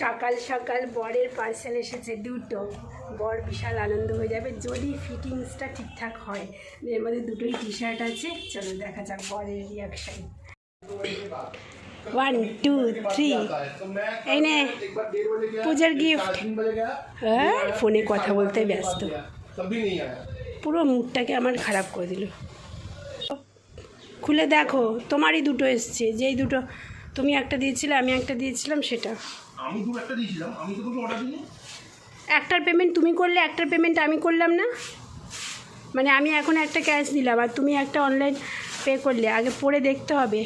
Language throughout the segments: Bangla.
সকাল সকাল বরের পার্সেল এসেছে দুটো। বর বিশাল আনন্দ হয়ে যাবে যদি ফিটিংসটা ঠিকঠাক হয়। এর মধ্যে দুটোই টি শার্ট আছে। চলো দেখা যাক বরের রিয়াকশন ওয়ান টু থ্রি এই নে, পূজার গিফট হ্যাঁ ফোনে কথা বলতে ব্যস্ত। পুরো মুডটাকে আমার খারাপ করে দিল। খুলে দেখো, তোমারই দুটো এসছে। যেই দুটো, তুমি একটা দিয়েছিলে, আমি একটা দিয়েছিলাম, সেটা। আমি দু একটা দিয়েছিলাম আমি তো তোকে অর্ডার দিইনি। একটার পেমেন্ট তুমি করলে একটার পেমেন্ট আমি করলাম না। মানে আমি এখন একটা ক্যাশ দিলাম আর তুমি একটা অনলাইন পে করলে আগে পড়ে দেখতে হবে।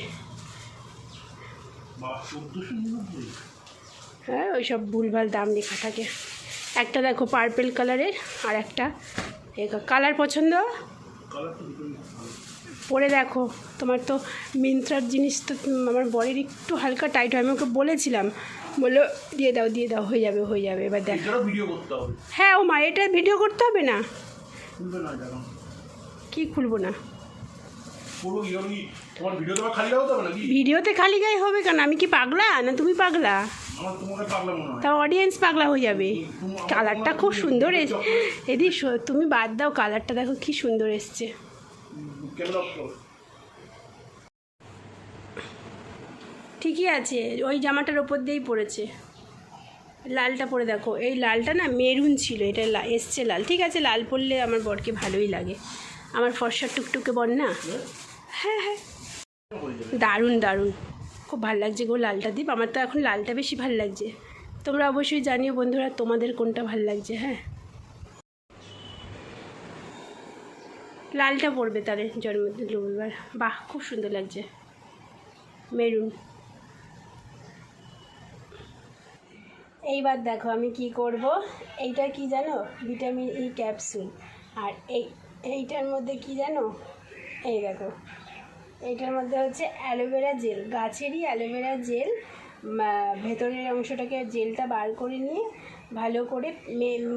হ্যাঁ ওই সব ভুলভাল দাম লেখা থাকে। একটা দেখো পার্পেল কালারের আর একটা কালার পছন্দ? পরে দেখো তোমার তো মিন্ত্রার জিনিস তো আমার বডির একটু হালকা টাইট হয় আমি ওকে বলেছিলাম। বলল দিয়ে দাও দিয়ে দাও হয়ে যাবে হয়ে যাবে এবার দেখ। হ্যাঁ ও মা এটা ভিডিও করতে হবে না? কি খুলবো না? ভিডিওতে খালি গায়ে হবে কেন? আমি কি পাগলা না তুমি পাগলা? তা অডিয়েন্স পাগলা হয়ে। যাবে। কালারটা খুব সুন্দর এস এদি তুমি বাদ দাও কালারটা দেখো কি সুন্দর এসছে ক্যামেরা অফ করো ঠিকই আছে, ওই জামাটার ওপর দিয়েই পড়েছে লালটা পরে দেখো, এই লালটা না মেরুন ছিল, এটা এসছে লাল। ঠিক আছে, লাল পরলে আমার বরকে ভালোই লাগে। আমার ফর্সা টুকটুকে বর না? হ্যাঁ হ্যাঁ। দারুণ দারুণ। খুব ভালো লাগছে গো লালটা দীপ, আমার তো এখন লালটা বেশি ভালো লাগছে। তোমরা অবশ্যই জানিও বন্ধুরা তোমাদের কোনটা ভালো লাগছে হ্যাঁ। লালটা পড়বে তাহলে জন্মদিন রবিবার। বাহ, খুব সুন্দর লাগছে। মেরুন। এইবার দেখো আমি কি করব। এইটা কি জানো? ভিটামিন ই ক্যাপসুল আর এই, এইটার মধ্যে কি জানো? এই দেখো। এইটার মধ্যে হচ্ছে অ্যালোভেরা জেল। গাছেরই অ্যালোভেরা জেল। ভেতরের অংশটাকে জেলটা বার করে নিয়ে ভালো করে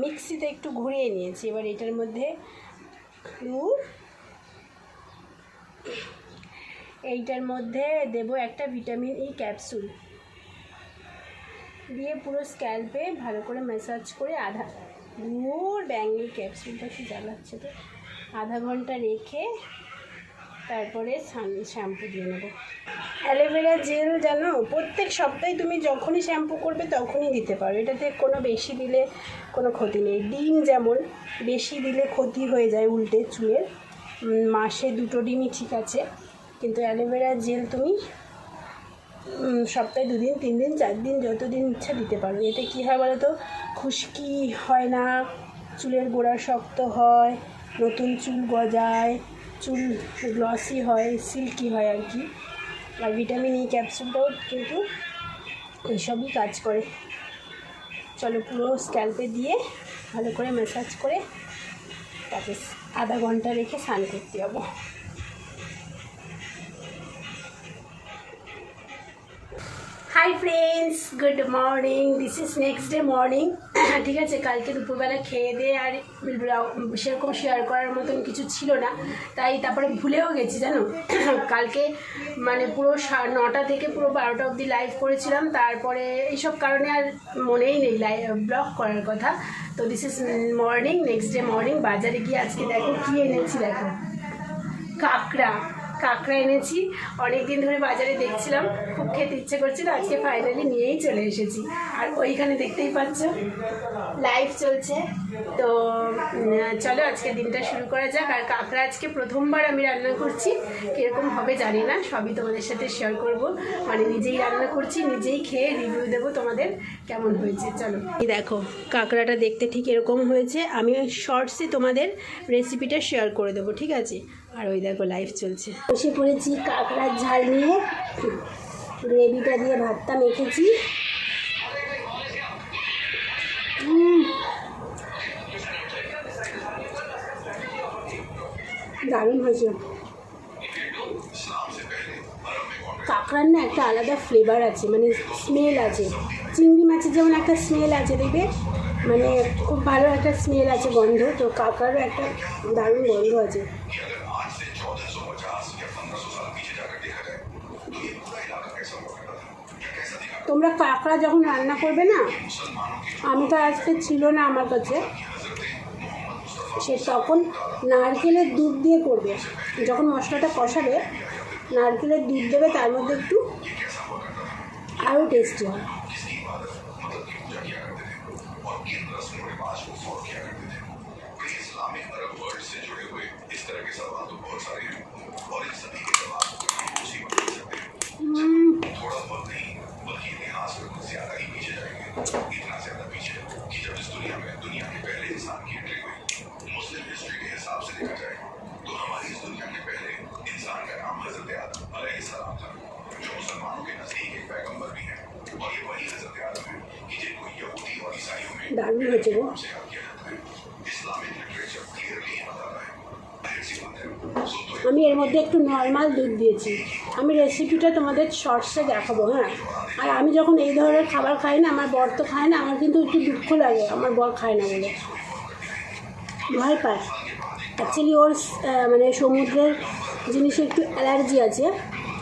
মিক্সিতে একটু ঘুরিয়ে নিয়েছি। এবার এটার মধ্যে এইটার মধ্যে দেব একটা ভিটামিন ই ক্যাপসুল দিয়ে পুরো স্ক্যাল্পে ভালো করে ম্যাসাজ করে আধা দূর ব্যাঙ্গেল ক্যাপসুলটা কি জ্বালাচ্ছে তো। আধা ঘণ্টা রেখে তারপরে শ্যাম্পু দিয়ে নেব। অ্যালোভেরা জেল জানো, প্রত্যেক সপ্তাহে তুমি যখনই শ্যাম্পু করবে তখনই দিতে পারো। এটাতে কোনো বেশি দিলে কোনো ক্ষতি নেই। ডিম যেমন, বেশি দিলে ক্ষতি হয়ে যায় উল্টে চুলের। মাসে দুটো ডিমই ঠিক আছে। কিন্তু অ্যালোভেরা জেল তুমি সপ্তাহে দুদিন তিন দিন চার দিন যতদিন ইচ্ছা দিতে পারো। এতে কী হয় বলো তো খুশকি হয় না, চুলের গোড়া শক্ত হয়, নতুন চুল গজায়, চুল গ্লসি হয় সিল্কি হয় আর কি। আর ভিটামিন ই ক্যাপসুলটাও কিন্তু এইসবই কাজ করে। চলো পুরো স্ক্যাল্পে দিয়ে ভালো করে ম্যাসাজ করে তাকে আধা ঘণ্টা রেখে স্নান করতে হবে hi friends good morning this is next day morning ঠিক আছে, কালকে দুপুরবেলা খেয়ে দিয়ে আর সেরকম শেয়ার করার মতন কিছু ছিল না। তাই তারপরে ভুলেও গেছি, জানো? কালকে মানে পুরো নটা থেকে পুরো বারোটা অবধি লাইভ করেছিলাম। তারপরে এইসব কারণে আর মনেই নেই লাইভ ব্লগ করার কথা। তো this is morning next day morning বাজারে গিয়ে আজকে দেখো কী এনেছি, দেখো। কাঁকড়া। কাঁকড়া এনেছি। অনেক দিন ধরে বাজারে দেখছিলাম, খুব খেতে ইচ্ছে করছিল, আজকে ফাইনালি নিয়েই চলে এসেছি। আর ওইখানে দেখতেই পাচ্ছ লাইভ চলছে। তো চলো আজকে দিনটা শুরু করা যাক। আর কাঁকড়া আজকে প্রথমবার আমি রান্না করছি। কীরকম হবে জানি না, সবই তোমাদের সাথে শেয়ার করব। মানে নিজেই রান্না করছি, নিজেই খেয়ে রিভিউ দেবো তোমাদের কেমন হয়েছে, চলো। দেখো, কাঁকড়াটা দেখতে ঠিক এরকম হয়েছে। আমি শর্টসে তোমাদের রেসিপিটা শেয়ার করে দেবো, ঠিক আছে? আর ওই দেখো লাইভ চলছে। বসে পড়েছি কাঁকড়ার ঝাল নিয়ে। গ্রেভিটা দিয়ে ভাতটা মেখেছি। দারুণ হয়েছে। কাঁকড়ার না একটা আলাদা ফ্লেভার আছে মানে স্মেল আছে। চিংড়ি মাছের যেমন একটা স্মেল আছে, দেখবে? মানে খুব ভালো একটা স্মেল আছে গন্ধ, তো কাঁকড়ারও একটা দারুণ গন্ধ আছে। তোমরা কাঁকড়া যখন রান্না করবে না, আমি তো আজকে ছিল না আমার কাছে, সে তখন নারকেলের দুধ দিয়ে করবে। যখন মশলাটা কষাবে, নারকেলের দুধ দেবে, তার মধ্যে একটু আরও টেস্টি হয় দারুণ হয়েছে গো। আমি এর মধ্যে একটু নর্মাল দুধ দিয়েছি। আমি রেসিপিটা তোমাদের শর্টসে দেখাবো হ্যাঁ? আর আমি যখন এই ধরনের খাবার খাই না, আমার বর তো খায় না, আমার কিন্তু একটু দুঃখ লাগে, আমার বর খায় না বলে। ভয় পায়। অ্যাকচুয়ালি ওর মানে সমুদ্রের জিনিসে একটু অ্যালার্জি আছে,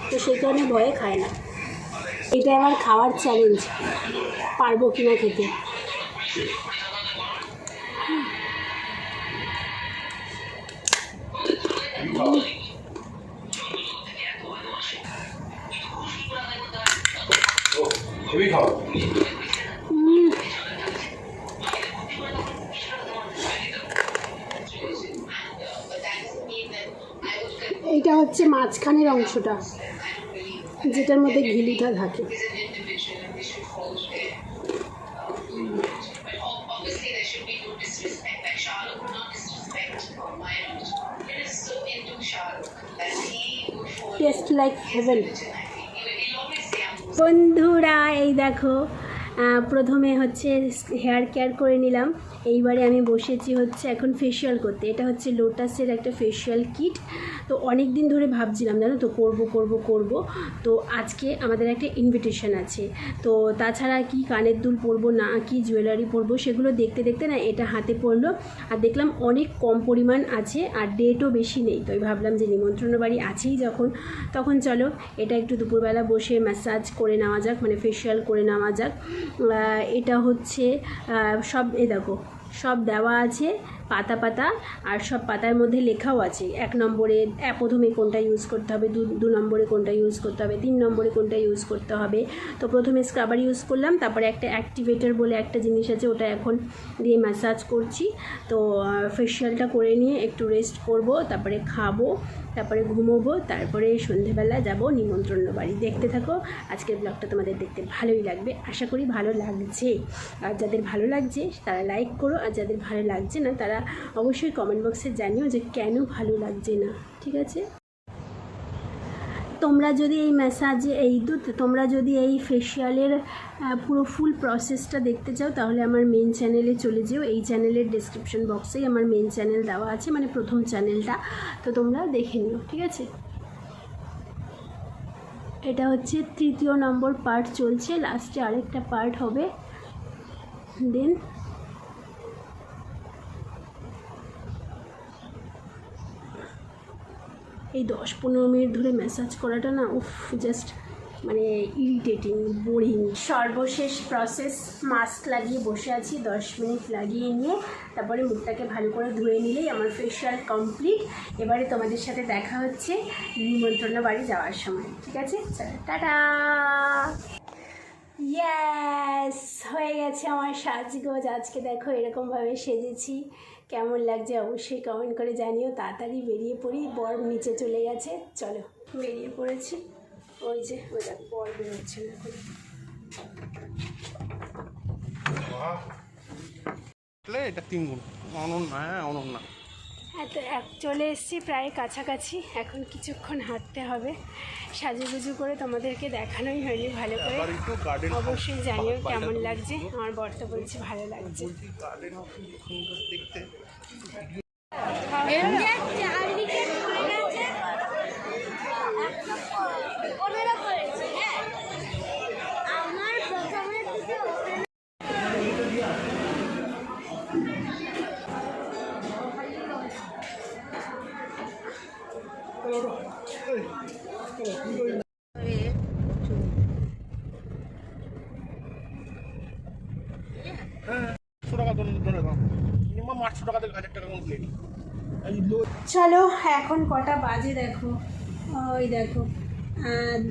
তো সেই কারণে ভয়ে খায় না। এটা আমার খাওয়ার চ্যালেঞ্জ পারব কিনা খেতে। এইটা হচ্ছে মাঝখানের অংশটা যেটার মধ্যে ঘিলিটা থাকে। Should be no disrespect. Like Shahrukh would not disrespect Mayra. It is so into Shahrukh that he would fall. Taste like heaven He will always বন্ধুরা এই দেখো প্রথমে হচ্ছে হেয়ার কেয়ার করে নিলাম এইবারে আমি বসেছি হচ্ছে এখন ফেসিয়াল করতে এটা হচ্ছে লোটাসের একটা ফেসিয়াল কিট তো অনেক দিন ধরে ভাবছিলাম, জানো তো, করব করব করব। তো আজকে আমাদের একটা ইনভিটেশন আছে। তো তাছাড়া কি কানের দুল পরবো না, কি জুয়েলারি পরবো সেগুলো দেখতে দেখতে না এটা হাতে পড়ল। আর দেখলাম অনেক কম পরিমাণ আছে আর ডেটও বেশি নেই। তো ভাবলাম যে নিমন্ত্রণ বাড়ি আছেই যখন, তখন চলো এটা একটু দুপুরবেলা বসে ম্যাসাজ করে নেওয়া যাক মানে ফেশিয়াল করে নেওয়া যাক। এটা হচ্ছে সব এ দেখো সব দেওয়া আছে, পাতা পাতা, আর সব পাতার মধ্যে লেখাও আছে। এক নম্বরে প্রথমে কোনটা ইউজ করতে হবে, দু দু নম্বরে কোনটা ইউজ করতে হবে, তিন নম্বরে কোনটা ইউজ করতে হবে। তো প্রথমে স্ক্রাবার ইউজ করলাম, তারপরে একটা অ্যাক্টিভেটর বলে একটা জিনিস আছে, ওটা এখন দিয়ে ম্যাসাজ করছি। তো ফেসিয়ালটা করে নিয়ে একটু রেস্ট করব, তারপরে খাব, তারপরে ঘুমোবো, তারপরে সন্ধেবেলা যাব, নিমন্ত্রণ বাড়ি। দেখতে থাকো, আজকের ব্লগটা তোমাদের দেখতে ভালোই লাগবে। আশা করি ভালো লাগছে। আর যাদের ভালো লাগছে, তারা লাইক করো আর যাদের ভালো লাগছে না তারা অবশ্যই কমেন্ট বক্সে জানিও যে কেন ভালো লাগছে না ঠিক আছে? তোমরা যদি এই ম্যাসাজে এই দুধ তোমরা যদি এই ফেসিয়ালের আহ, পুরো ফুল প্রসেসটা দেখতে চাও তাহলে আমার মেন চ্যানেলে চলে যেও। এই চ্যানেলের ডিসক্রিপশন বক্সেই আমার মেন চ্যানেল দেওয়া আছে মানে প্রথম চ্যানেলটা তো তোমরা দেখে নিও ঠিক আছে? এটা হচ্ছে তৃতীয় নম্বর পার্ট চলছে লাস্টে আরেকটা পার্ট হবে। দেন এই দশ পনেরো মিনিট ধরে ম্যাসাজ করাটা না, উফ জাস্ট মানে ইরিটেটিং বোরিং সর্বশেষ প্রসেস মাস্ক লাগিয়ে বসে আছি, দশ মিনিট লাগিয়ে নিয়ে, তারপরে মুখটাকে ভালো করে ধুয়ে নিলেই আমার ফেশিয়াল কমপ্লিট এবারে তোমাদের সাথে দেখা হচ্ছে নিমন্ত্রণ বাড়ি যাওয়ার সময়, ঠিক আছে? চলো, টাটা! ইয়েস হয়ে গেছে আমার সাজগোজ, আজকে দেখো এরকমভাবে সেজেছি। কেমন লাগছে অবশ্যই কমেন্ট করে জানিও। তাড়াতাড়ি বেরিয়ে পড়ি বর নিচে চলে গেছে। চলো বেরিয়ে পড়েছি। ওই যে ওই দেখ বর বেরোচ্ছে না এখন। এটা তিন গুণ অনন্য হ্যাঁ অনন্য। এত এক চলে এসছি প্রায় কাছাকাছি। এখন কিছুক্ষণ হাঁটতে হবে। সাজুগুজু করে তোমাদেরকে দেখানোই হয়নি ভালো করে। অবশ্যই জানিও কেমন লাগছে। আমার বর্তা বলছে ভালো লাগছে। মিনিমাম আটশো টাকা থেকে হাজার টাকা কোনো চলো, এখন কটা বাজে দেখো। ওই দেখো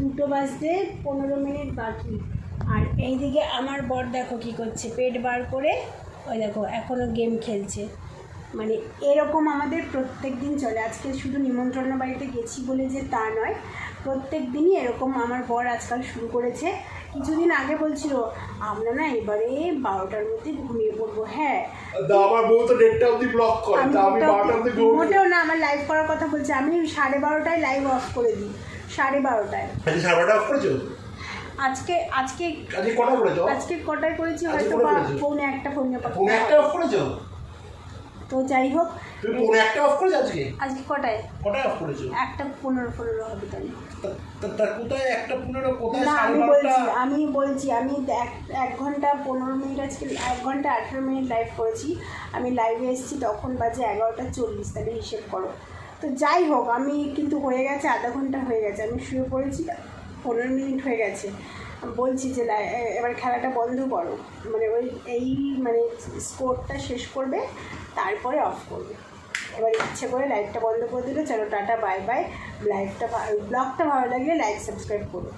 দুটো বাজতে পনেরো মিনিট বাকি। আর এইদিকে আমার বর দেখো কি করছে, পেট বার করে, ওই দেখো এখনও গেম খেলছে। মানে এরকম আমাদের প্রত্যেক দিন চলে। আজকে শুধু নিমন্ত্রণ বাড়িতে গেছি বলে যে তা নয়, প্রত্যেক দিনই এরকম আমার বর আজকাল শুরু করেছে। কিছুদিন আগে বলছিল আমরা না এবারে বারোটার মধ্যে ঘুমিয়ে পড়ব। হ্যাঁ। আমার বউ তো দেড়টা অবধি ব্লক করে আমি তা আমি মোটেও- বারোটা অবধি মোটেও না আমার লাইভ করার কথা বলছি। আমি সাড়ে বারোটায় লাইভ অফ করে দিই সাড়ে বারোটায়। আজকে সাড়ে বারোটা অফ করেছ? আজকে আজকে আজকে কটা করেছ? আজকে কটায় করেছি হয়তো? পৌনে একটা পৌনে পৌনে একটা অফ করেছ? তো যাই হোক তুমি পৌনে একটা অফ করেছ আজকে? আজকে কটায়? কটায় অফ করেছ? একটা পনেরো পনেরো হবে তাহলে কোথায় একটা পনেরো কোথায় না আমি বলছি আমি বলছি আমি এক ঘণ্টা পনেরো মিনিট আজকে এক ঘণ্টা আঠেরো মিনিট লাইভ করেছি। আমি লাইভে এসেছি তখন বাজে এগারোটা চল্লিশ তাহলে হিসেব করো। তো যাই হোক আমি কিন্তু হয়ে গেছে আধা ঘণ্টা হয়ে গেছে আমি শুয়ে পড়েছি পনেরো মিনিট হয়ে গেছে। বলছি যে এবার খেলাটা বন্ধ করো। মানে ওই এই মানে স্কোরটা শেষ করবে, তারপরে অফ করবে। এবার ইচ্ছে করে লাইভটা বন্ধ করে দিলে, চলো টাটা বাই বাই লাইভটা ব্লগটা ভালো লাগলে লাইক সাবস্ক্রাইব করো।